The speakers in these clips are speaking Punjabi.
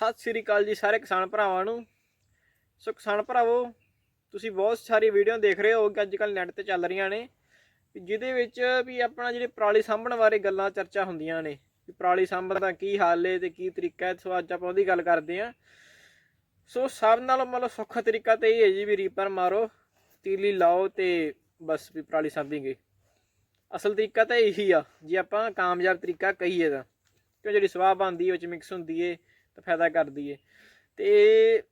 ਸਤਿ ਸ੍ਰੀ ਅਕਾਲ ਜੀ ਸਾਰੇ ਕਿਸਾਨ ਭਰਾਵਾਂ ਨੂੰ। ਸੋ ਕਿਸਾਨ ਭਰਾਵੋ, ਤੁਸੀਂ ਬਹੁਤ ਸਾਰੀ ਵੀਡੀਓ ਦੇਖ ਰਹੇ ਹੋ ਕਿ ਅੱਜ ਕੱਲ ਨੈਟ ਤੇ ਚੱਲ ਰਹੀਆਂ ਨੇ। ਜਿਹਦੇ ਵਿੱਚ ਵੀ ਆਪਣਾ ਜਿਹੜੇ ਪਰਾਲੀ ਸਾਂਭਣ ਬਾਰੇ ਗੱਲਾਂ, ਚਰਚਾ ਹੁੰਦੀਆਂ ਨੇ। ਵੀ ਪਰਾਲੀ ਸਾਂਭਣ ਦਾ ਕੀ ਹਾਲ ਏ ਤੇ ਕੀ ਤਰੀਕਾ ਹੈ ਸੋ ਅੱਜ ਆਪਾਂ ਉਹਦੀ ਗੱਲ ਕਰਦੇ ਹਾਂ। ਸੋ ਸਭ ਨਾਲੋਂ ਮਤਲਬ ਸੌਖਾ ਤਰੀਕਾ ਤੇ ਇਹ ਹੈ ਜੀ ਵੀ ਰੀਪਰ ਮਾਰੋ, ਤੀਲੀ ਲਾਓ ਤੇ ਬਸ ਵੀ ਪਰਾਲੀ ਸਾਂਭੀ ਗਈ ਅਸਲ ਤਰੀਕਾ ਤਾਂ ਇਹੀ ਆ, ਜੇ ਆਪਾਂ ਕਾਮਯਾਬ ਤਰੀਕਾ ਕਹੀਏ ਤਾਂ। ਕਿਉਂ ਜਿਹੜੀ ਸਵਾਹ ਬਣਦੀ ਹੈ ਵਿੱਚ ਮਿਕਸ ਹੁੰਦੀ ਏ। ਫਾਇਦਾ ਕਰਦੀ ਏ ਤੇ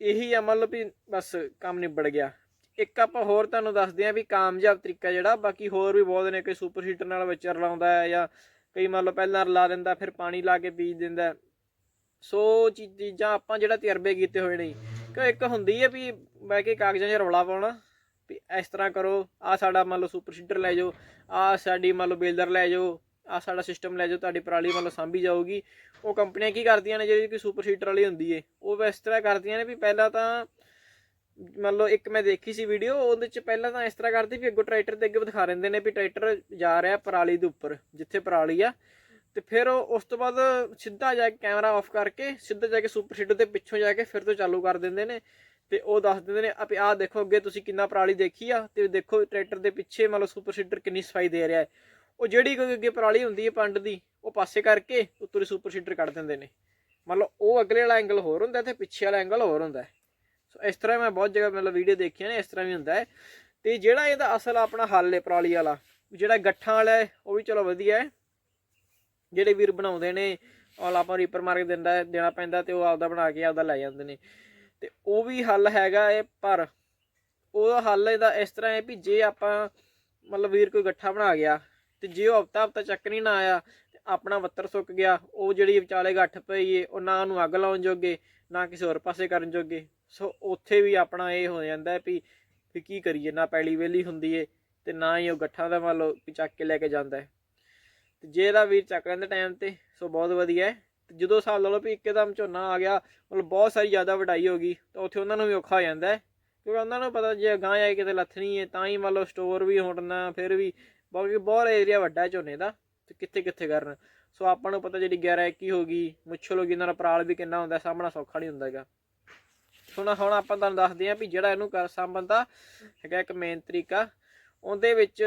ਇਹੀ ਆ ਮਤਲਬ ਵੀ ਬਸ ਕੰਮ ਨਿਬੜ ਗਿਆ। ਇੱਕ ਆਪਾਂ ਹੋਰ ਤੁਹਾਨੂੰ ਦੱਸਦੇ ਆ ਵੀ ਕਾਮਯਾਬ ਤਰੀਕਾ ਜਿਹੜਾ, ਬਾਕੀ ਹੋਰ ਵੀ ਬਹੁਤ ਨੇ, ਕੋਈ ਸੁਪਰ ਹੀਟਰ ਨਾਲ ਵਿੱਚ ਰਲਾਉਂਦਾ ਹੈ ਜਾਂ ਕਈ ਮੰਨ ਲਓ ਪਹਿਲਾਂ ਰਲਾ ਦਿੰਦਾ, ਫਿਰ ਪਾਣੀ ਲਾ ਕੇ ਬੀਜ ਦਿੰਦਾ ਸੋ ਚੀ- ਚੀਜ਼ਾਂ ਆਪਾਂ ਜਿਹੜਾ ਤਜਰਬੇ ਕੀਤੇ ਹੋਏ ਨੇ। ਕਿ ਇੱਕ ਹੁੰਦੀ ਹੈ ਵੀ ਬਹਿ ਕੇ ਕਾਗਜ਼ਾਂ 'ਚ ਰੌਲਾ ਪਾਉਣਾ, ਵੀ ਇਸ ਤਰ੍ਹਾਂ ਕਰੋ ਆ ਸਾਡਾ ਮੰਨ ਲਓ ਸੁਪਰ ਹੀਟਰ ਲੈ ਜਾਓ ਆ ਸਾਡੀ ਮੰਨ ਲਓ ਬੇਲਰ ਲੈ ਜਾਓ ਆ ਸਾਡਾ ਸਿਸਟਮ ਲੈ ਜਾਓ, ਤੁਹਾਡੀ ਪਰਾਲੀ ਮੰਨ ਸਾਂਭੀ ਜਾਊਗੀ। ਉਹ ਕੰਪਨੀਆਂ ਕੀ ਕਰਦੀਆਂ ਨੇ, ਜਿਹੜੀ ਕਿ ਸੁਪਰ ਸੀਟਰ ਵਾਲੀ ਹੁੰਦੀ ਏ, ਉਹ ਇਸ ਤਰ੍ਹਾਂ ਕਰਦੀਆਂ ਨੇ ਵੀ ਪਹਿਲਾਂ ਤਾਂ ਮੰਨ ਲਓ ਇੱਕ ਮੈਂ ਦੇਖੀ ਸੀ ਵੀਡੀਓ ਉਹਦੇ ਚ ਪਹਿਲਾਂ ਤਾਂ ਇਸ ਤਰ੍ਹਾਂ ਕਰਦੀ ਵੀ ਅੱਗੋਂ ਟਰੈਕਟਰ ਦੇ ਅੱਗੇ ਦਿਖਾ ਦਿੰਦੇ ਨੇ ਵੀ ਟਰੈਕਟਰ ਜਾ ਰਿਹਾ ਪਰਾਲੀ ਦੇ ਉੱਪਰ, ਜਿੱਥੇ ਪਰਾਲੀ ਆ। ਤੇ ਫਿਰ ਉਹ ਉਸ ਤੋਂ ਬਾਅਦ ਸਿੱਧਾ ਜਾ ਕੇ ਕੈਮਰਾ ਆਫ ਕਰਕੇ, ਸਿੱਧਾ ਜਾ ਕੇ ਸੁਪਰ ਸੀਟਰ ਦੇ ਪਿੱਛੋਂ ਜਾ ਕੇ ਫਿਰ ਤੋਂ ਚਾਲੂ ਕਰ ਦਿੰਦੇ ਨੇ। ਤੇ ਉਹ ਦੱਸ ਦਿੰਦੇ ਨੇ, ਆਪੇ ਆਹ ਦੇਖੋ ਅੱਗੇ ਤੁਸੀਂ ਕਿੰਨਾ ਪਰਾਲੀ ਦੇਖੀ ਆ, ਤੇ ਦੇਖੋ ਟਰੈਕਟਰ ਦੇ ਪਿੱਛੇ ਮਤਲਬ ਸੁਪਰ ਸੀਟਰ ਕਿੰਨੀ ਸਫ਼ਾਈ ਦੇ ਰਿਹਾ ਹੈ ਉਹ ਜਿਹੜੀ ਕੋਈ ਅੱਗੇ ਪਰਾਲੀ ਹੁੰਦੀ ਹੈ ਪੰਡ ਦੀ, ਉਹ ਪਾਸੇ ਕਰਕੇ ਉੱਤੋਂ ਸੁਪਰ ਸੀਟਰ ਕੱਢ ਦਿੰਦੇ ਨੇ। ਮਤਲਬ ਉਹ ਅਗਲੇ ਵਾਲਾ ਐਂਗਲ ਹੋਰ ਹੁੰਦਾ ਤੇ ਪਿੱਛੇ ਵਾਲਾ ਐਂਗਲ ਹੋਰ ਹੁੰਦਾ। ਸੋ ਇਸ ਤਰ੍ਹਾਂ ਮੈਂ ਬਹੁਤ ਜਗ੍ਹਾ ਮਤਲਬ ਵੀਡੀਓ ਦੇਖੀਆਂ ਨੇ, ਇਸ ਤਰ੍ਹਾਂ ਵੀ ਹੁੰਦਾ ਹੈ। ਤੇ ਜਿਹੜਾ ਇਹਦਾ ਅਸਲ ਆਪਣਾ ਹੱਲ ਹੈ ਪਰਾਲੀ ਵਾਲਾ, ਜਿਹੜਾ ਗੱਠਾਂ ਵਾਲਾ ਹੈ, ਉਹ ਵੀ ਚਲੋ ਵਧੀਆ ਹੈ। ਜਿਹੜੇ ਵੀਰ ਬਣਾਉਂਦੇ ਨੇ ਔਰ ਆਪਾਂ ਰੀਪਰ ਮਾਰ ਕੇ ਦਿੰਦਾ, ਦੇਣਾ ਪੈਂਦਾ ਤੇ ਉਹ ਆਪਦਾ ਬਣਾ ਕੇ ਆਪਦਾ ਲੈ ਜਾਂਦੇ ਨੇ। ਤੇ ਉਹ ਵੀ ਹੱਲ ਹੈਗਾ ਹੈ ਪਰ ਉਹਦਾ ਹੱਲ ਇਹਦਾ ਇਸ ਤਰ੍ਹਾਂ ਹੈ ਵੀ ਜੇ ਆਪਾਂ ਮਤਲਬ ਵੀਰ ਕੋਈ ਗੱਠਾ ਬਣਾ ਗਿਆ ਤੇ ਜੇ ਉਹ ਹਫਤਾ ਹਫਤਾ ਚੱਕ ਨਹੀਂ ਨਾ ਆਇਆ, ਤੇ ਆਪਣਾ ਵੱਤਰ ਸੁੱਕ ਗਿਆ, ਉਹ ਜਿਹੜੀ ਵਿਚਾਲੇ ਗੱਠ ਪਈ ਏ, ਉਹ ਨਾ ਉਹਨੂੰ ਅੱਗ ਲਾਉਣ ਜੋਗੇ, ਨਾ ਕਿਸੇ ਹੋਰ ਪਾਸੇ ਕਰਨ ਜੋਗੇ, ਸੋ ਉੱਥੇ ਵੀ ਆਪਣਾ ਇਹ ਹੋ ਜਾਂਦਾ ਵੀ ਵੀ ਕੀ ਕਰੀਏ, ਨਾ ਪੈਲੀ ਵੇਲੀ ਹੁੰਦੀ ਏ, ਤੇ ਨਾ ਹੀ ਉਹ ਗੱਠਾਂ ਦਾ ਮੰਨ ਲਓ ਵੀ ਚੱਕ ਕੇ ਲੈ ਕੇ ਜਾਂਦਾ ਹੈ। ਤੇ ਜੇ ਇਹਦਾ ਵੀਰ ਚੱਕ ਲੈਂਦਾ ਟਾਈਮ ਤੇ, ਸੋ ਬਹੁਤ ਵਧੀਆ ਹੈ। ਤੇ ਜਦੋਂ ਹਿਸਾਬ ਲਾ ਲਓ ਵੀ ਇੱਕਦਮ ਝੋਨਾ ਆ ਗਿਆ, ਮਤਲਬ ਬਹੁਤ ਸਾਰੀ ਜ਼ਿਆਦਾ ਵਡਾਈ ਹੋ ਗਈ, ਤਾਂ ਉੱਥੇ ਉਹਨਾਂ ਨੂੰ ਵੀ ਔਖਾ ਹੋ ਜਾਂਦਾ ਹੈ। ਕਿਉਂਕਿ ਉਹਨਾਂ ਨੂੰ ਪਤਾ ਜੇ ਗਾਂ ਆਏ ਕਿਤੇ ਲੱਥਣੀ ਹੈ ਤਾਂ ਹੀ ਮੰਨ ਲਓ ਸਟੋਰ ਵੀ ਹੋਣਾ ਫਿਰ ਵੀ ਬਾਕੀ ਬਹੁਤ ਏਰੀਆ ਵੱਡਾ ਹੈ ਝੋਨੇ ਦਾ, ਤੇ ਕਿੱਥੇ ਕਿੱਥੇ ਕਰਨ। ਸੋ ਆਪਾਂ ਨੂੰ ਪਤਾ ਜਿਹੜੀ 11 21 ਹੋ ਗਈ ਮੁੱਛਲ ਹੋ ਗਈ ਇਹਨਾਂ ਦਾ ਪਰਾਲ ਵੀ ਕਿੰਨਾ ਹੁੰਦਾ, ਸਾਹਮਣਾ ਸੌਖਾ ਨਹੀਂ ਹੁੰਦਾ ਹੈਗਾ। ਹੁਣ ਹੁਣ ਆਪਾਂ ਤੁਹਾਨੂੰ ਦੱਸਦੇ ਹਾਂ ਵੀ ਜਿਹੜਾ ਇਹਨੂੰ ਕਰ ਸਾਂਭਣ ਦਾ ਹੈਗਾ ਇੱਕ ਮੇਨ ਤਰੀਕਾ। ਉਹਦੇ ਵਿੱਚ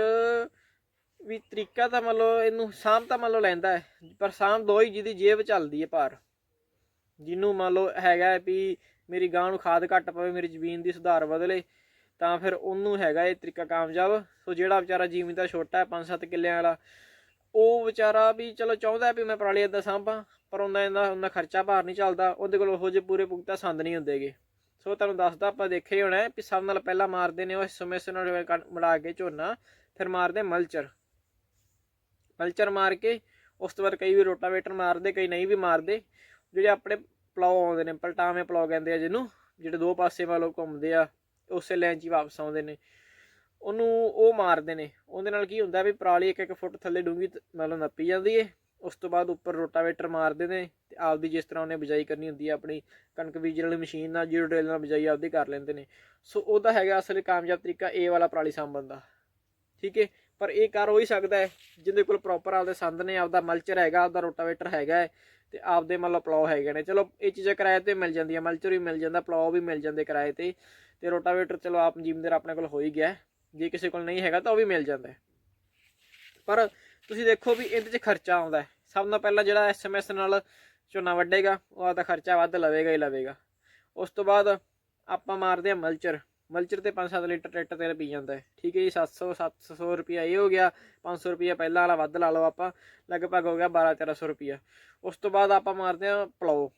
ਵੀ ਤਰੀਕਾ ਤਾਂ ਮੰਨ ਲਓ ਇਹਨੂੰ ਸਾਂਭ ਤਾਂ ਮੰਨ ਲਓ ਲੈਂਦਾ ਹੈ, ਪਰ ਸਾਂਭ ਦੋ ਹੀ ਜਿਹਦੀ ਜੇਬ ਚੱਲਦੀ ਹੈ ਭਾਰ। ਜਿਹਨੂੰ ਮੰਨ ਲਓ ਹੈਗਾ ਵੀ ਮੇਰੀ ਗਾਂ ਨੂੰ ਖਾਦ ਘੱਟ ਪਵੇ, ਮੇਰੀ ਜ਼ਮੀਨ ਦੀ ਸੁਧਾਰ ਬਦਲੇ ਤਾਂ ਫਿਰ ਉਹਨੂੰ ਹੈਗਾ ਇਹ ਤਰੀਕਾ ਕਾਮਯਾਬ। ਸੋ ਜਿਹੜਾ ਵਿਚਾਰਾ ਜ਼ਿਮੀਂਦਾਰ ਛੋਟਾ ਹੈ 5-7 ਕਿੱਲਿਆਂ ਵਾਲਾ, ਉਹ ਵਿਚਾਰਾ ਵੀ ਚਲੋ ਚਾਹੁੰਦਾ ਵੀ ਮੈਂ ਪਰਾਲੀ ਏਦਾਂ ਸਾਂਭਾਂ, ਪਰ ਉਹਨਾਂ ਇਹਦਾ ਉਹਨਾਂ ਖਰਚਾ ਭਾਰ ਨਹੀਂ ਚੱਲਦਾ, ਉਹਦੇ ਕੋਲ ਉਹੋ ਜਿਹੇ ਪੂਰੇ ਪੁਖਤਾ ਸੰਦ ਨਹੀਂ ਹੁੰਦੇਗੇ ਸੋ ਤੁਹਾਨੂੰ ਦੱਸਦਾ ਆਪਾਂ ਦੇਖਿਆ ਹੀ ਹੋਣਾ ਵੀ ਸਭ ਨਾਲ ਪਹਿਲਾਂ ਮਾਰਦੇ ਨੇ ਉਹ ਸਮੇਂ ਸੇ ਨਾਲ ਕਣ- ਮੜਾ ਕੇ ਝੋਨਾ, ਫਿਰ ਮਾਰਦੇ ਮਲਚਰ। ਮਲਚਰ ਮਾਰ ਕੇ ਉਸ ਤੋਂ ਬਾਅਦ ਕਈ ਵੀ ਰੋਟਾਵੇਟਰ ਮਾਰਦੇ, ਕਈ ਨਹੀਂ ਵੀ ਮਾਰਦੇ। ਜਿਹੜੇ ਆਪਣੇ ਪਲਾਉ ਆਉਂਦੇ ਨੇ, ਪਲਟਾਵੇਂ ਪਲਾਉ ਕਹਿੰਦੇ ਆ ਜਿਹਨੂੰ, ਜਿਹੜੇ ਦੋ ਪਾਸੇ ਵਾਲੋ ਘੁੰਮਦੇ ਆ। ਉਸੇ ਲਾਈਨ 'ਚ ਹੀ ਵਾਪਸ ਆਉਂਦੇ ਨੇ। ਉਹਨੂੰ ਉਹ ਮਾਰਦੇ ਨੇ। ਉਹਦੇ ਨਾਲ ਕੀ ਹੁੰਦਾ ਵੀ ਪਰਾਲੀ ਇੱਕ ਇੱਕ ਫੁੱਟ ਥੱਲੇ ਡੂੰਗੀ ਮਤਲਬ ਨੱਪੀ ਜਾਂਦੀ ਏ। ਉਸ ਤੋਂ ਬਾਅਦ ਉੱਪਰ ਰੋਟਾਵੇਟਰ ਮਾਰਦੇ ਨੇ ਤੇ ਆਪਦੀ ਜਿਸ ਤਰ੍ਹਾਂ ਉਹਨੇ ਬਿਜਾਈ ਕਰਨੀ ਹੁੰਦੀ ਹੈ ਆਪਣੀ ਕਣਕ ਬੀਜਣ ਵਾਲੀ ਮਸ਼ੀਨ ਨਾਲ, ਜੀਰੋ ਡਰਿਲ ਨਾਲ ਬਿਜਾਈ ਆਪਦੀ ਕਰ ਲੈਂਦੇ ਨੇ। ਸੋ ਉਹਦਾ ਹੈਗਾ ਅਸਲ ਕਾਮਯਾਬ ਤਰੀਕਾ ਇਹ ਵਾਲਾ ਪਰਾਲੀ ਸਾਂਭਣ ਦਾ। ਠੀਕ ਹੈ? ਪਰ ਇਹ ਕਰ ਹੋ ਹੀ ਸਕਦਾ ਹੈ, ਜਿਹਦੇ ਕੋਲ ਪ੍ਰੋਪਰ ਆਪਦੇ ਸੰਦ ਨੇ, ਆਪਦਾ ਮਲਚਰ ਹੈਗਾ, ਆਪਦਾ ਰੋਟਾਵੇਟਰ ਹੈਗਾ ਹੈ, ਤੇ ਆਪਦੇ ਮਤਲਬ ਪਲਾਉ ਹੈਗੇ ਨੇ। ਚਲੋ, ਇਹ ਚੀਜ਼ਾਂ ਕਿਰਾਏ ਤੇ ਮਿਲ ਜਾਂਦੀਆਂ ਮਲਚਰ ਵੀ ਮਿਲ ਜਾਂਦਾ ਪਲਾਉ ਵੀ ਮਿਲ ਜਾਂਦੇ ਕਿਰਾਏ ਤੇ ਤੇ ਰੋਟਾਵੇਟਰ ਚਲੋ ਆਪ ਜ਼ਿਮੀਂਦਾਰ ਆਪਣੇ ਕੋਲ ਹੋ ਹੀ ਗਿਆ ਜੇ ਕਿਸੇ ਕੋਲ ਨਹੀਂ ਹੈਗਾ ਤਾਂ ਉਹ ਵੀ ਮਿਲ ਜਾਂਦਾ ਪਰ ਤੁਸੀਂ ਦੇਖੋ ਵੀ ਇਹਦੇ 'ਚ ਖਰਚਾ ਆਉਂਦਾ ਹੈ। ਸਭ ਤੋਂ ਪਹਿਲਾਂ ਜਿਹੜਾ ਐਸਐਮਐਸ ਨਾਲ ਝੋਨਾ ਵੱਢੇਗਾ ਉਹ ਆਪਦਾ ਖਰਚਾ ਵੱਧ ਲਵੇਗਾ ਹੀ ਲਵੇਗਾ। ਉਸ ਤੋਂ ਬਾਅਦ ਆਪਾਂ ਮਾਰਦੇ ਆ ਮਲਚਰ ਮਲਚਰ ਤੇ 5-7 ਲੀਟਰ ਟਰੈਕਟਰ ਤੇਲ ਪੀ ਜਾਂਦਾ ਹੈ। ਠੀਕ ਹੈ ਜੀ 700 700 ਰੁਪਿਆ ਇਹ ਹੋ ਗਿਆ। 500 ਰੁਪਿਆ ਪਹਿਲਾਂ ਵਾਲਾ ਵੱਧ ਲਾ ਲਓ ਆਪਾਂ। ਲਗਭਗ ਹੋ ਗਿਆ 12-1300 ਰੁਪਿਆ ਉਸ ਤੋਂ ਬਾਅਦ ਆਪਾਂ ਮਾਰਦੇ ਆ ਪਲਾਓ।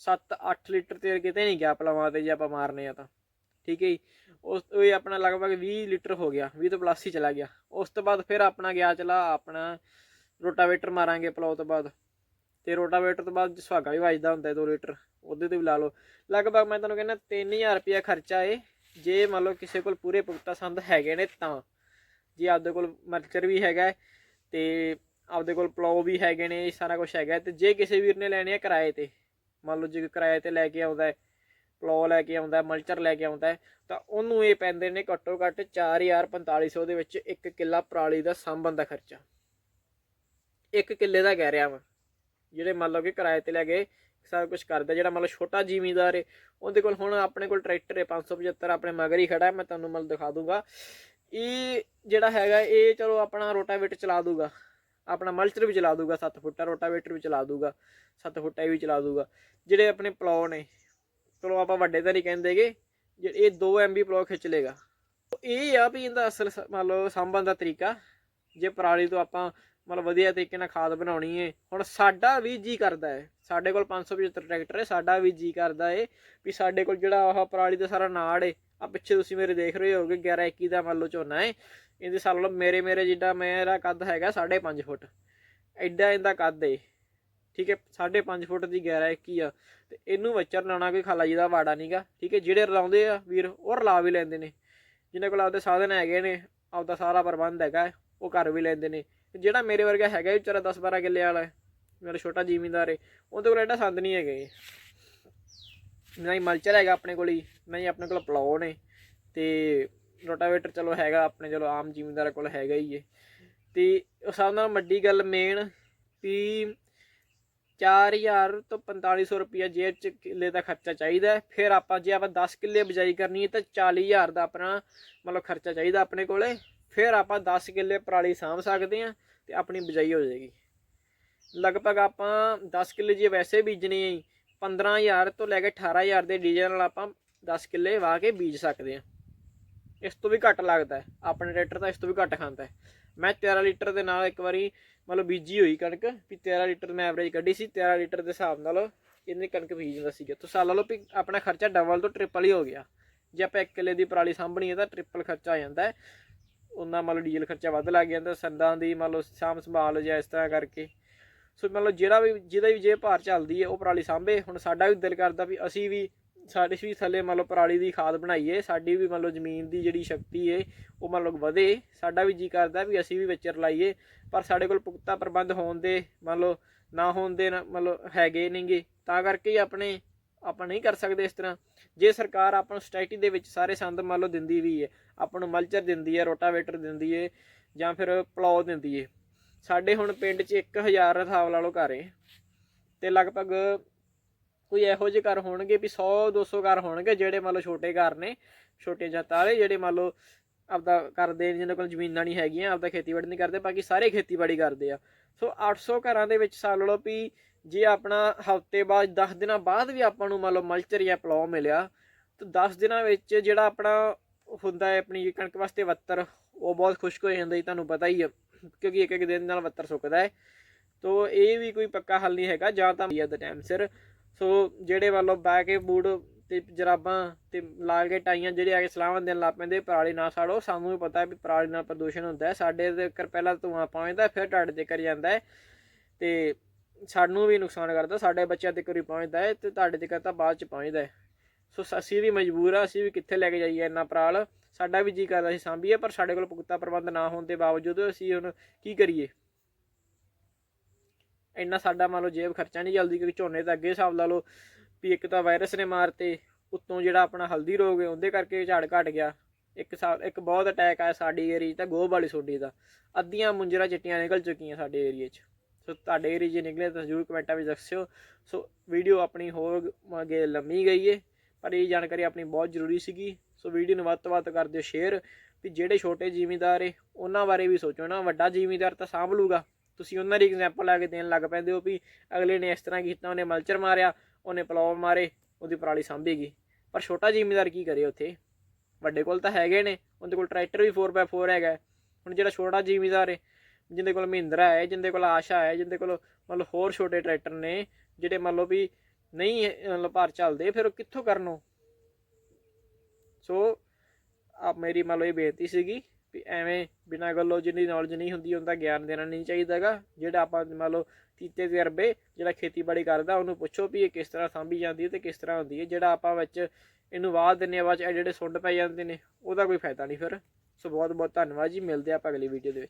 7-8 ਲੀਟਰ ਤੇਲ ਕਿਤੇ ਨਹੀਂ ਗਿਆ ਪਲਾਵਾਂ ਤੇ ਜੇ ਆਪਾਂ ਮਾਰਨੇ ਆ ਤਾਂ। ਠੀਕ ਹੈ ਜੀ, ਉਸ ਉਹ ਹੀ ਆਪਣਾ ਲਗਭਗ 20 ਲੀਟਰ ਹੋ ਗਿਆ। 20 ਤੋਂ ਪਲੱਸ ਹੀ ਚਲਾ ਗਿਆ। ਉਸ ਤੋਂ ਬਾਅਦ ਫਿਰ ਆਪਣਾ ਗਿਆ ਚਲਾ ਆਪਣਾ ਰੋਟਾਵੇਟਰ ਮਾਰਾਂਗੇ ਪਲਾਓ ਤੋਂ ਬਾਅਦ। ਤੇ ਰੋਟਾਵੇਟਰ ਤੋਂ ਬਾਅਦ ਸੁਹਾਗਾ ਵੀ ਵੱਜਦਾ ਹੁੰਦਾ 2 ਲੀਟਰ। ਉਹਦੇ ਤੇ ਵੀ ਲਾ ਲਓ। ਲਗਭਗ ਮੈਂ ਤੁਹਾਨੂੰ ਕਹਿੰਦਾ 3000 ਰੁਪਿਆ ਖਰਚਾ ਏ ਜੇ ਮੰਨ ਲਓ ਕਿਸੇ ਕੋਲ ਪੂਰੇ ਪੁਖਤਾ ਸੰਦ ਹੈਗੇ ਨੇ ਤਾਂ ਜੇ ਆਪਦੇ ਕੋਲ ਮਰਚਰ ਵੀ ਹੈਗਾ ਹੈ ਤੇ ਆਪਦੇ ਕੋਲ ਪਲਾਓ ਵੀ ਹੈਗੇ ਨੇ, ਇਹ ਸਾਰਾ ਕੁਝ ਹੈਗਾ ਹੈ, ਤੇ ਜੇ ਕਿਸੇ ਵੀਰ ਨੇ ਲੈਣੇ ਆ ਕਿਰਾਏ ਤੇ, ਮੰਨ ਲਓ ਜੇ ਕਿਰਾਏ ਤੇ ਲੈ ਕੇ ਆਉਂਦਾ ਹੈ, ਪਲਾਓ ਲੈ ਕੇ ਆਉਂਦਾ ਮਲਚਰ ਲੈ ਕੇ ਆਉਂਦਾ ਤਾਂ ਉਹਨੂੰ ਇਹ ਪੈਂਦੇ ਨੇ ਘੱਟੋ ਘੱਟ 4450 ਦੇ ਵਿੱਚ ਇੱਕ ਕਿੱਲਾ ਪਰਾਲੀ ਦਾ ਸਾਂਭਣ ਦਾ ਖਰਚਾ। ਇੱਕ ਕਿੱਲੇ ਦਾ ਕਹਿ ਰਿਹਾ ਵਾ ਜਿਹੜੇ ਮੰਨ ਲਓ ਕਿ ਕਿਰਾਏ ਤੇ ਲੈ ਗਏ ਸਾਰਾ ਕੁਝ ਕਰਦਾ, ਜਿਹੜਾ ਮਤਲਬ ਛੋਟਾ ਜ਼ਿਮੀਂਦਾਰ ਹੈ ਉਹਦੇ ਕੋਲ ਹੁਣ ਆਪਣੇ ਕੋਲ ਟਰੈਕਟਰ ਹੈ 575 ਆਪਣੇ ਮਗਰ ਹੀ ਖੜਾ ਹੈ ਮੈਂ ਤੁਹਾਨੂੰ ਮਤਲਬ ਦਿਖਾ ਦੂੰਗਾ। ਇਹ ਜਿਹੜਾ ਹੈਗਾ ਇਹ ਚਲੋ ਆਪਣਾ ਰੋਟਾਵੇਟਰ ਚਲਾ ਦੂਗਾ। ਆਪਣਾ ਮਲਚਰ ਵੀ ਚਲਾ ਦੂਗਾ 7 ਫੁੱਟਾ ਰੋਟਾਵੇਟਰ ਵੀ ਚਲਾ ਦੂਗਾ 7 ਫੁੱਟਾ ਇਹ ਵੀ ਚਲਾ ਦੂਗਾ। ਜਿਹੜੇ ਆਪਣੇ ਪਲੋ ਨੇ ਚਲੋ ਆਪਾਂ ਵੱਡੇ ਤਾਂ ਨਹੀਂ ਕਹਿੰਦੇਗੇ ਜੇ ਇਹ 2 ਐਮਬੀ ਪਲੋ ਖਿੱਚ ਲੇਗਾ ਇਹ ਆ ਵੀ ਇਹਦਾ ਅਸਲ ਸ- ਮੰਨ ਲਓ ਸਾਂਭਣ ਦਾ ਤਰੀਕਾ, ਜੇ ਪਰਾਲੀ ਤੋਂ ਆਪਾਂ ਮਤਲਬ ਵਧੀਆ ਤਰੀਕੇ ਨਾਲ ਖਾਦ ਬਣਾਉਣੀ ਹੈ ਹੁਣ ਸਾਡਾ ਵੀ ਜੀ ਕਰਦਾ ਹੈ ਸਾਡੇ ਕੋਲ 575 ਟਰੈਕਟਰ ਹੈ ਸਾਡਾ ਵੀ ਜੀ ਕਰਦਾ ਏ ਵੀ ਸਾਡੇ ਕੋਲ ਜਿਹੜਾ ਆਹ ਪਰਾਲੀ ਦਾ ਸਾਰਾ ਨਾੜ ਏ ਆ ਪਿੱਛੇ ਤੁਸੀਂ ਮੇਰੇ ਦੇਖ ਰਹੇ ਹੋਗੇ 11 21 ਦਾ ਮੰਨ ਲਓ ਝੋਨਾ ਹੈ ਇਹਦੇ ਸਾਲ ਲਓ ਮੇਰੇ ਮੇਰੇ ਜਿੱਡਾ ਮੇਰਾ ਕੱਦ ਹੈਗਾ 5.5 ਫੁੱਟ। ਐਡਾ ਇਹਦਾ ਕੱਦ ਏ। ਠੀਕ ਹੈ 5.5 ਫੁੱਟ ਦੀ 11 21 ਆ। ਤੇ ਇਹਨੂੰ ਵੱਚਰ ਲਾਉਣਾ ਕੋਈ ਖਾਲਾ ਜੀ ਦਾ ਵਾੜਾ ਨਹੀਂਗਾ ਠੀਕ ਹੈ ਜਿਹੜੇ ਰਲਾਉਂਦੇ ਆ ਵੀਰ, ਉਹ ਰਲਾ ਵੀ ਲੈਂਦੇ ਨੇ। ਜਿਨ੍ਹਾਂ ਕੋਲ ਆਪਦੇ ਸਾਧਨ ਹੈਗੇ ਨੇ, ਆਪਦਾ ਸਾਰਾ ਪ੍ਰਬੰਧ ਹੈਗਾ, ਉਹ ਕਰ ਵੀ ਲੈਂਦੇ ਨੇ। ਤੇ ਜਿਹੜਾ ਮੇਰੇ ਵਰਗਾ ਹੈਗਾ ਵੀ ਵਿਚਾਰਾ 10 12 ਕਿੱਲੇ ਵਾਲਾ ਮੇਰਾ ਛੋਟਾ ਜ਼ਿਮੀਂਦਾਰ ਹੈ ਉਹਦੇ ਕੋਲ ਐਡਾ ਸੰਦ ਨਹੀਂ ਹੈਗੇ। ਨਾ ਹੀ ਮਲਚਰ ਹੈਗਾ ਆਪਣੇ ਕੋਲ ਹੀ, ਨਾ ਹੀ ਆਪਣੇ ਕੋਲ ਪਲਾਓ ਨੇ ਤੇ ਰੋਟਾਵੇਟਰ ਚਲੋ ਹੈਗਾ ਆਪਣੇ, ਚਲੋ ਆਮ ਜ਼ਿਮੀਂਦਾਰ ਕੋਲ ਹੈਗਾ ਹੀ ਏ। ਤੇ ਉਸ ਹਿਸਾਬ ਨਾਲ ਵੱਡੀ ਗੱਲ ਮੇਨ ਵੀ 4000 ਤੋਂ 4500 ਰੁਪਇਆ ਜੇਬ ਚ ਕਿੱਲੇ ਦਾ ਖਰਚਾ ਚਾਹੀਦਾ ਫਿਰ ਆਪਾਂ ਜੇ ਆਪਾਂ 10 ਕਿੱਲੇ ਬਿਜਾਈ ਕਰਨੀ ਹੈ ਤਾਂ 40000 ਦਾ ਆਪਣਾ ਮਤਲਬ ਖਰਚਾ ਚਾਹੀਦਾ ਆਪਣੇ ਕੋਲੇ। ਫਿਰ ਆਪਾਂ 10 ਕਿੱਲੇ ਪਰਾਲੀ ਸਾਂਭ ਸਕਦੇ ਹਾਂ ਤੇ ਆਪਣੀ ਬਿਜਾਈ ਹੋ ਜਾਏਗੀ। ਲਗਭਗ ਆਪਾਂ 10 ਕਿੱਲੇ ਜੇ ਵੈਸੇ ਬੀਜਣੀ ਹੈ 15000 ਤੋਂ ਲੈ ਕੇ 18000 ਦੇ ਡੀਜ਼ਲ ਨਾਲ ਆਪਾਂ 10 ਕਿੱਲੇ ਵਾਹ ਕੇ ਬੀਜ ਸਕਦੇ ਹਾਂ। ਇਸ ਤੋਂ ਵੀ ਘੱਟ ਲੱਗਦਾ ਆਪਣੇ ਟਰੈਕਟਰ ਤਾਂ ਇਸ ਤੋਂ ਵੀ ਘੱਟ ਖਾਂਦਾ ਮੈਂ 13 ਲੀਟਰ ਦੇ ਨਾਲ ਇੱਕ ਵਾਰੀ ਮਤਲਬ ਬੀਜੀ ਹੋਈ ਕਣਕ, ਵੀ 13 ਲੀਟਰ ਮੈਂ ਐਵਰੇਜ ਕੱਢੀ ਸੀ 13 ਲੀਟਰ ਦੇ ਹਿਸਾਬ ਨਾਲ ਇੰਨੀ ਕਣਕ ਬੀਜ ਦਿੰਦਾ ਸੀਗਾ। ਤੁਸੀਂ ਸਾਲ ਲਾ ਲਓ ਵੀ ਆਪਣਾ ਖਰਚਾ ਡਬਲ ਤੋਂ ਟ੍ਰਿਪਲ ਹੀ ਹੋ ਗਿਆ। ਜੇ ਆਪਾਂ ਇੱਕ ਕਿੱਲੇ ਦੀ ਪਰਾਲੀ ਸਾਂਭਣੀ ਹੈ ਤਾਂ ਟ੍ਰਿਪਲ ਖਰਚਾ ਆ ਜਾਂਦਾ ਹੈ। ਉਹਨਾਂ ਮੰਨ ਲਓ ਡੀਜ਼ਲ ਖਰਚਾ ਵੱਧ ਲੱਗ ਜਾਂਦਾ, ਸੰਦਾਂ ਦੀ ਮੰਨ ਲਓ ਸਾਂਭ ਸੰਭਾਲ ਜਾਂ ਇਸ ਤਰ੍ਹਾਂ ਕਰਕੇ। ਸੋ ਮੰਨ ਲਓ ਜਿਹੜਾ ਵੀ, ਜਿਹਦਾ ਵੀ ਜੇ ਭਾਰ ਚੱਲਦੀ ਹੈ, ਉਹ ਪਰਾਲੀ ਸਾਂਭੇ। ਹੁਣ ਸਾਡਾ ਵੀ ਦਿਲ ਕਰਦਾ ਵੀ ਅਸੀਂ ਵੀ, ਸਾਡੇ ਵੀ ਥੱਲੇ ਮੰਨ ਲਓ ਪਰਾਲੀ ਦੀ ਖਾਦ ਬਣਾਈਏ, ਸਾਡੀ ਵੀ ਮੰਨ ਲਓ ਜ਼ਮੀਨ ਦੀ ਜਿਹੜੀ ਸ਼ਕਤੀ ਹੈ, ਉਹ ਮੰਨ ਲਓ ਵਧੇ। ਸਾਡਾ ਵੀ ਜੀ ਕਰਦਾ ਵੀ ਅਸੀਂ ਵੀ ਵਿਚਰ ਲਾਈਏ। ਪਰ ਸਾਡੇ ਕੋਲ ਪੁਖਤਾ ਪ੍ਰਬੰਧ ਹੋਣ ਦੇ ਮੰਨ ਲਓ ਨਾ ਹੋਣ ਦੇ ਨਾ- ਮੰਨ ਲਓ ਹੈਗੇ ਨਹੀਂਗੇ ਤਾਂ ਕਰਕੇ ਹੀ ਆਪਣੇ ਆਪਾਂ ਨਹੀਂ ਕਰ ਸਕਦੇ ਇਸ ਤਰ੍ਹਾਂ। ਜੇ ਸਰਕਾਰ ਆਪਾਂ ਨੂੰ ਸਟੈਟੀ ਦੇ ਵਿੱਚ ਸਾਰੇ ਸੰਦ ਮੰਨ ਲਓ ਦਿੰਦੀ ਵੀ ਹੈ, ਆਪਾਂ ਨੂੰ ਮਲਚਰ ਦਿੰਦੀ ਹੈ, ਰੋਟਾਵੇਟਰ ਦਿੰਦੀ ਹੈ ਜਾਂ ਫਿਰ ਪਲੌ ਦਿੰਦੀ ਹੈ। ਸਾਡੇ ਹੁਣ ਪਿੰਡ 'ਚ 1000 ਹਿਸਾਬ ਲਾ ਲਓ ਘਰ ਹੈ ਤੇ ਲਗਭਗ ਕੋਈ ਇਹੋ ਜਿਹੇ ਘਰ ਹੋਣਗੇ ਵੀ 100 200 ਘਰ ਹੋਣਗੇ ਜਿਹੜੇ ਮੰਨ ਲਓ ਛੋਟੇ ਘਰ ਨੇ, ਛੋਟੇ ਜਾਤਾਂ ਵਾਲੇ ਜਿਹੜੇ ਮੰਨ ਲਓ ਆਪਦਾ ਕਰਦੇ ਨੇ, ਜਿਹਨਾਂ ਕੋਲ ਜ਼ਮੀਨਾਂ ਨਹੀਂ ਹੈਗੀਆਂ, ਆਪਦਾ ਖੇਤੀਬਾੜੀ ਨਹੀਂ ਕਰਦੇ, ਬਾਕੀ ਸਾਰੇ ਖੇਤੀਬਾੜੀ ਕਰਦੇ ਆ। ਸੋ 800 ਘਰਾਂ ਦੇ ਵਿੱਚ ਸਾਲ ਲਓ ਵੀ ਜੇ ਆਪਣਾ ਹਫ਼ਤੇ ਬਾਅਦ 10 ਦਿਨਾਂ ਬਾਅਦ ਵੀ ਆਪਾਂ ਨੂੰ ਮੰਨ ਲਓ ਮਲਚਰ ਜਾਂ ਪਲੌ ਮਿਲਿਆ, ਤਾਂ 10 ਦਿਨਾਂ ਵਿੱਚ ਜਿਹੜਾ ਆਪਣਾ ਹੁੰਦਾ ਹੈ ਆਪਣੀ ਕਣਕ ਵਾਸਤੇ ਵੱਤਰ, ਉਹ ਬਹੁਤ ਖੁਸ਼ਕ ਹੋ ਜਾਂਦਾ ਜੀ, ਤੁਹਾਨੂੰ ਪਤਾ ਹੀ ਹੈ ਕਿਉਂਕਿ ਇੱਕ ਇੱਕ ਦਿਨ ਨਾਲ ਵੱਤਰ ਸੁੱਕਦਾ ਹੈ। ਤੋ ਇਹ ਵੀ ਕੋਈ ਪੱਕਾ ਹੱਲ ਨਹੀਂ ਹੈਗਾ, ਜਾਂ ਤਾਂ ਦਾ ਟਾਈਮ ਸਿਰ। ਸੋ ਜਿਹੜੇ ਵੱਲੋਂ ਬੈ ਕੇ ਬੂਟ ਤੇ ਜਰਾਬਾਂ ਤੇ ਲਾ ਕੇ ਟਾਈਆਂ ਜਿਹੜੇ ਆ ਕੇ ਸਲਾਮਾਂ ਦੇਣ ਲੱਗ ਪੈਂਦੇ, ਪਰਾਲੀ ਨਾ ਸਾੜੋ। ਸਾਨੂੰ ਵੀ ਪਤਾ ਹੈ ਵੀ ਪਰਾਲੀ ਨਾਲ ਪ੍ਰਦੂਸ਼ਣ ਹੁੰਦਾ ਹੈ। ਸਾਡੇ ਦੇ ਕਰ ਪਹਿਲਾਂ ਧੂਆਂ ਪਹੁੰਚਦਾ ਫਿਰ ਤੁਹਾਡੇ ਤੇ ਕਰ ਜਾਂਦਾ ਹੈ। ਤੇ ਸਾਨੂੰ ਵੀ ਨੁਕਸਾਨ ਕਰਦਾ, ਸਾਡੇ ਬੱਚਿਆਂ ਤੱਕ ਕਰੀ ਪਹੁੰਚਦਾ ਹੈ ਤੇ ਤੁਹਾਡੇ ਤੱਕ ਤਾਂ ਬਾਅਦ ਚ ਪਹੁੰਚਦਾ ਹੈ। ਸੋ ਅਸੀਂ ਵੀ ਮਜਬੂਰ ਆ ਅਸੀਂ ਵੀ ਕਿੱਥੇ ਲੈ ਕੇ ਜਾਈਏ ਇੰਨਾ ਪਰਾਲ। ਸਾਡਾ ਵੀ ਜੀ ਕਰਦਾ ਸੀ ਸਾਂਭੀਏ, ਪਰ ਸਾਡੇ ਕੋਲ ਪੁਖਤਾ ਪ੍ਰਬੰਧ ਨਾ ਹੋਣ ਦੇ ਬਾਵਜੂਦ ਅਸੀਂ ਹੁਣ ਕੀ ਕਰੀਏ? ਇੰਨਾ ਸਾਡਾ ਮੰਨ ਲਓ ਜੇਬ ਖਰਚਾ ਨਹੀਂ ਚੱਲਦੀ ਕਿਉਂਕਿ ਝੋਨੇ ਤਾਂ ਅੱਗੇ ਹਿਸਾਬ ਲਾ ਲਓ ਵੀ ਇੱਕ ਤਾਂ ਵਾਇਰਸ ਨੇ ਮਾਰਤੇ, ਉੱਤੋਂ ਜਿਹੜਾ ਆਪਣਾ ਹਲਦੀ ਰੋਗ ਹੈ, ਉਹਦੇ ਕਰਕੇ ਝਾੜ ਘਟ ਗਿਆ। ਇੱਕ ਸਾਲ, ਇੱਕ ਬਹੁਤ ਅਟੈਕ ਆਇਆ ਸਾਡੀ ਏਰੀਆ 'ਚ ਤਾਂ ਗੋਹ ਵਾਲੀ ਸੋਡੀ ਦਾ। ਅੱਧੀਆਂ ਮੁੰਜਰਾ ਚਿੱਟੀਆਂ ਨਿਕਲ ਚੁੱਕੀਆਂ ਸਾਡੇ ਏਰੀਆ 'ਚ। ਸੋ ਤੁਹਾਡੇ ਏਰੀਏ 'ਚ ਨਿਕਲੇ ਤਾਂ ਜ਼ਰੂਰ ਕਮੈਂਟਾਂ ਵਿੱਚ ਦੱਸਿਓ। ਸੋ ਵੀਡੀਓ ਆਪਣੀ ਹੋਰ ਅੱਗੇ ਲੰਮੀ ਗਈ ਏ ਪਰ ਇਹ ਜਾਣਕਾਰੀ ਆਪਣੀ ਬਹੁਤ ਜ਼ਰੂਰੀ ਸੀਗੀ। ਸੋ ਵੀਡੀਓ ਨੂੰ ਵੱਧ ਤੋਂ ਵੱਧ ਕਰ ਦਿਓ ਸ਼ੇਅਰ, ਵੀ ਜਿਹੜੇ ਛੋਟੇ ਜ਼ਿਮੀਂਦਾਰ ਏ ਉਹਨਾਂ ਬਾਰੇ ਵੀ ਸੋਚੋ ਨਾ। ਵੱਡਾ ਜ਼ਿਮੀਂਦਾਰ ਤਾਂ ਸਾਂਭ ਲੂਗਾ। ਤੁਸੀਂ ਉਹਨਾਂ ਦੀ ਐਗਜ਼ਾਮਪਲ ਲਾ ਕੇ ਦੇਣ ਲੱਗ ਪੈਂਦੇ ਹੋ ਵੀ ਅਗਲੇ ਨੇ ਇਸ ਤਰ੍ਹਾਂ ਕੀਤਾ, ਉਹਨੇ ਮਲਚਰ ਮਾਰਿਆ, ਉਹਨੇ ਪਲਾਵ ਮਾਰੇ, ਉਹਦੀ ਪਰਾਲੀ ਸਾਂਭੇਗੀ ਪਰ ਛੋਟਾ ਜ਼ਿਮੀਂਦਾਰ ਕੀ ਕਰੇ ਉੱਥੇ? ਵੱਡੇ ਕੋਲ ਤਾਂ ਹੈਗੇ ਨੇ, ਉਹਦੇ ਕੋਲ ਟਰੈਕਟਰ ਵੀ 4x4 ਹੈਗਾ। ਹੁਣ ਜਿਹੜਾ ਛੋਟਾ ਜ਼ਿਮੀਂਦਾਰ ਏ ਜਿੰਦੇ ਕੋਲ ਮਹਿੰਦਰਾ ਹੈ, ਜਿੰਦੇ ਕੋਲ ਆਸ਼ਾ ਹੈ, ਜਿੰਦੇ ਕੋਲ ਮਤਲਬ ਹੋਰ ਛੋਟੇ ਟਰੈਕਟਰ ਨੇ, ਜਿਹੜੇ ਮੰਨ ਲਓ ਵੀ ਨਹੀਂ, ਮਤਲਬ ਭਾਰ ਚੱਲਦੇ, ਫਿਰ ਉਹ ਕਿੱਥੋਂ ਕਰਨੋ ਸੋ ਆਪ ਮੇਰੀ ਮੰਨ ਲਓ ਇਹ ਬੇਨਤੀ ਸੀਗੀ ਵੀ ਐਵੇਂ ਬਿਨਾਂ ਗੱਲੋਂ ਜਿੰਨੀ ਨੌਲੇਜ ਨਹੀਂ ਹੁੰਦੀ ਉਹਦਾ ਗਿਆਨ ਦੇਣਾ ਨਹੀਂ ਚਾਹੀਦਾਗਾ ਜਿਹੜਾ ਆਪਾਂ ਮੰਨ ਲਓ ਕੀਤੇ ਤਜਰਬੇ, ਜਿਹੜਾ ਖੇਤੀਬਾੜੀ ਕਰਦਾ, ਉਹਨੂੰ ਪੁੱਛੋ ਵੀ ਇਹ ਕਿਸ ਤਰ੍ਹਾਂ ਸਾਂਭੀ ਜਾਂਦੀ ਹੈ ਤੇ ਕਿਸ ਤਰ੍ਹਾਂ ਹੁੰਦੀ ਹੈ। ਜਿਹੜਾ ਆਪਾਂ ਵਿੱਚ ਇਹਨੂੰ ਵਾਹ ਦਿੰਨੇ ਆ ਬਾਅਦ ਚ ਐਡੇ ਜਿਹੜੇ ਸੁੰਡ ਪੈ ਜਾਂਦੇ ਨੇ, ਉਹਦਾ ਕੋਈ ਫਾਇਦਾ ਨਹੀਂ ਫਿਰ। ਸੋ ਬਹੁਤ ਬਹੁਤ ਧੰਨਵਾਦ ਜੀ। ਮਿਲਦੇ ਆਪਾਂ ਅਗਲੀ ਵੀਡੀਓ ਦੇ ਵਿੱਚ।